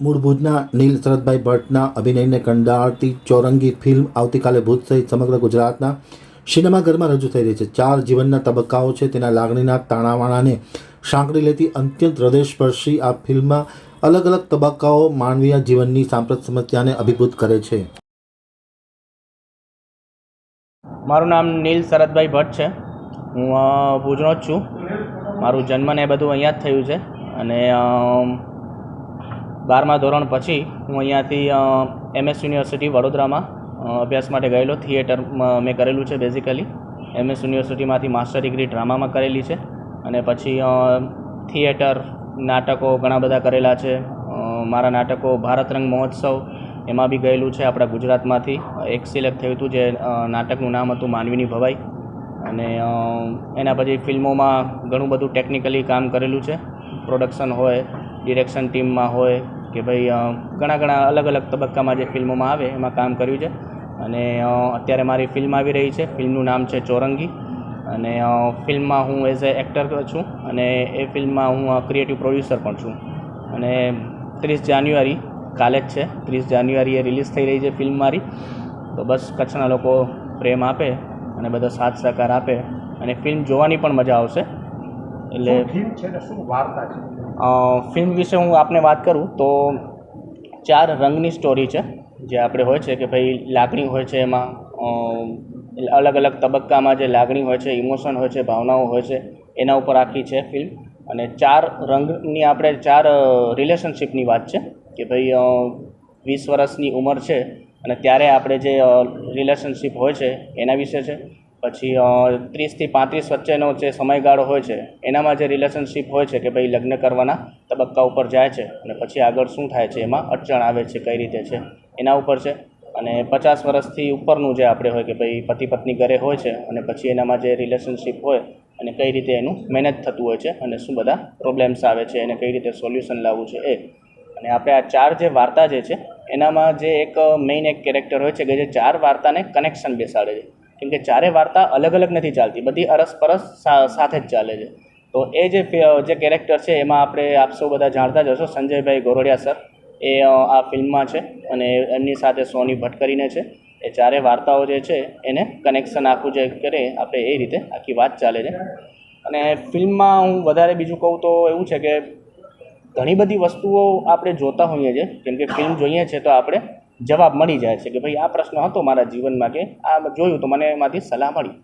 મૂળ ભુજના નીલ શરદભાઈ ભટ્ટના અભિનયને કંડાળતી ચોરંગી ફિલ્મ આવતીકાલે ભુજ સહિત સમગ્ર ગુજરાતના સિનેમાઘરમાં રજૂ થઈ રહી છે. ચાર જીવનના તબક્કાઓ છે. તેના લાગણીના તાણાવાણાને સાંકળી લેતી અત્યંત હૃદયસ્પર્શી આ ફિલ્મમાં અલગ અલગ તબક્કાઓ માનવીય જીવનની સાંપ્રત સમસ્યાને અભિભૂત કરે છે. મારું નામ નીલ શરદભાઈ ભટ્ટ છે. હું ભુજનો જ છું. મારું જન્મ ને બધું અહીંયા જ થયું છે. અને બારમા ધોરણ પછી હું અહીંયાથી એમએસ યુનિવર્સિટી વડોદરામાં અભ્યાસ માટે ગયેલો. થિયેટર મેં કરેલું છે બેઝિકલી એમએસ યુનિવર્સિટીમાંથી માસ્ટર ડિગ્રી ડ્રામામાં કરેલી છે. અને પછી થિયેટર નાટકો ઘણા બધા કરેલા છે. મારા નાટકો ભારત રંગ મહોત્સવ એમાં બી ગયેલું છે આપણા ગુજરાતમાંથી. એક સિલેક્ટ થયું હતું જે નાટકનું નામ હતું માનવીની ભવાઈ. અને એના પછી ફિલ્મોમાં ઘણું બધું ટેકનિકલી કામ કરેલું છે. પ્રોડક્શન હોય ડિરેક્શન ટીમમાં હોય કે ભાઈ ઘણા ઘણા અલગ અલગ તબક્કામાં જે ફિલ્મોમાં આવે, એમાં કામ કર્યું છે. અને અત્યારે મારી ફિલ્મ આવી રહી છે. ફિલ્મનું નામ છે ચોરંગી. અને ફિલ્મમાં હું એઝ એ એક્ટર છું અને એ ફિલ્મમાં હું ક્રિએટિવ પ્રોડ્યુસર પણ છું. અને ત્રીસ જાન્યુઆરી કાલે જ છે. ત્રીસ જાન્યુઆરીએ રિલીઝ થઈ રહી છે ફિલ્મ મારી. તો બસ કચ્છના લોકો પ્રેમ આપે અને બધો સાથ સહકાર આપે. અને ફિલ્મ જોવાની પણ મજા આવશે. એટલે ફિલ્મ વિશે હું આપને વાત કરું તો ચાર રંગની સ્ટોરી છે જે આપણે હોય છે કે ભાઈ લાગણી હોય છે એમાં અલગ અલગ તબક્કામાં જે લાગણી હોય છે ઇમોશન હોય છે ભાવનાઓ હોય છે એના ઉપર આખી છે ફિલ્મ અને ચાર રંગની આપણે ચાર રિલેશનશીપની વાત છે કે ભાઈ વીસ વર્ષની ઉંમર છે અને ત્યારે આપણે જે રિલેશનશિપ હોય છે એના વિશે છે. પછી ત્રીસથી પાંત્રીસ વચ્ચેનો જે સમયગાળો હોય છે, એનામાં જે રિલેશનશિપ હોય છે કે ભાઈ લગ્ન કરવાના તબક્કા ઉપર જાય છે અને પછી આગળ શું થાય છે, એમાં અડચણ આવે છે, કઈ રીતે છે, એના ઉપર છે. અને પચાસ વર્ષથી ઉપરનું જે આપણે હોય કે ભાઈ પતિ પત્ની ઘરે હોય છે અને પછી એનામાં જે રિલેશનશિપ હોય અને કઈ રીતે એનું મેનેજ થતું હોય છે અને શું બધા પ્રોબ્લેમ્સ આવે છે એને કઈ રીતે સોલ્યુશન લાવવું છે એ. અને આપણે આ ચાર જે વાર્તા જે છે, એનામાં જે એક મેઇન એક કેરેક્ટર હોય છે કે જે ચાર વાર્તાને કનેક્શન બેસાડે છે. કેમ કે ચારે વાર્તા અલગ અલગ નથી ચાલતી, બધી અરસપરસ સાથે જ ચાલે છે. તો એ જે જે કેરેક્ટર છે, એમાં આપણે આપ સૌ બધા જાણતા જ હશો. સંજયભાઈ ગોરડિયા સર, એ આ ફિલ્મમાં છે અને એમની સાથે સોની ભટ્ટ કરીને છે. એ ચારે વાર્તાઓ જે છે, એને કનેક્શન આખું જે કરે, આપણે એ રીતે આખી વાત ચાલે છે. અને ફિલ્મમાં હું વધારે બીજું કહું તો એવું છે કે, ઘણી બધી વસ્તુઓ આપણે જોતા હોઈએ છીએ. કેમ કે ફિલ્મ જોઈએ છે તો આપણે જવાબ મળી જાય છે કે ભાઈ આ પ્રશ્ન હતો મારા જીવનમાં કે આ જોયું તો મને એમાંથી સલાહ મળી.